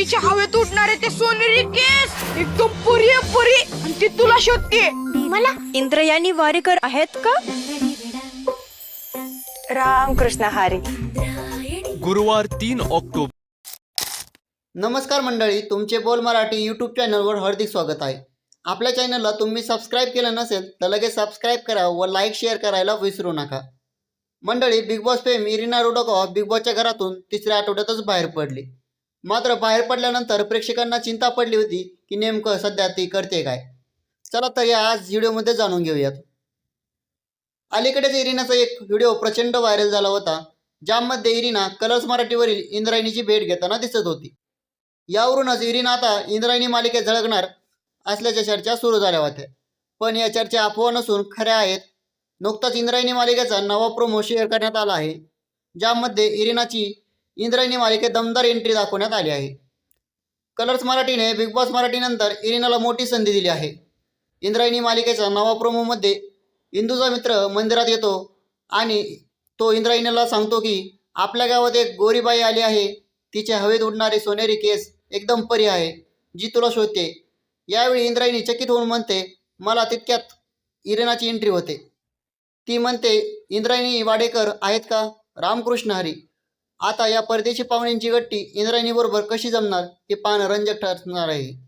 तिच्या हवेत उडणारे ते सोनेरी केस. एकदम परी आहे परी. आणि ती तुला शोधते. मला इंद्रयानी वारेकर आहेत का? राम कृष्ण हरी. गुरुवार तीन ऑक्टोबर. नमस्कार मंडळी तुमचे बोल मराठी यूट्यूब चॅनलवर हार्दिक स्वागत आहे. आपल्या चॅनलला तुम्ही सबस्क्राईब केलं नसेल तर लगेच सबस्क्राईब करा व लाईक शेअर करायला विसरू नका. मंडळी बिग बॉस फेम इरिना रोडोकॉ बिग बॉसच्या घरातून तिसऱ्या आठवड्यातच बाहेर पडली. मात्र बाहेर पडल्यानंतर प्रेक्षकांना चिंता पडली होती की नेमकं सध्या ती करते काय. चला तर या आज व्हिडिओमध्ये जाणून घेऊयात. अलीकडेच इरिनाचा एक व्हिडिओ प्रचंड व्हायरल झाला होता ज्यामध्ये इरिना कलर्स मराठीवरील इंद्रायणीची भेट घेताना दिसत होती. यावरूनच इरिना आता इंद्रायणी मालिकेत झळकणार असल्याच्या चर्चा सुरू झाल्या होत्या. पण या चर्चा अफवा नसून खऱ्या आहेत. नुकताच इंद्रायणी मालिकेचा नवा प्रोमो शेअर करण्यात आला आहे ज्यामध्ये इरिनाची इंद्रायणी मालिकेत दमदार एंट्री दाखवण्यात आली आहे. कलर्स मराठीने बिग बॉस मराठीनंतर इरिनाला मोठी संधी दिली आहे. इंद्रायणी मालिकेच्या नवा प्रोमोमध्ये इंदूचा मित्र मंदिरात येतो आणि तो इंद्रायणीला सांगतो की आपल्या गावात एक गोरीबाई आली आहे. तिचे हवेत उडणारे सोनेरी केस एकदम परी आहे. जी तुला शोधते. यावेळी इंद्रायणी चकित होऊन म्हणते मला तितक्यात इरेनाची एंट्री होते. ती म्हणते इंद्रायणी वाडेकर आहेत का? रामकृष्ण हरी. आता या परदेशी पाहुण्यांची गट्टी इंद्रायणीबरोबर कशी जमणार हे पाहणं रंजक ठरणार आहे.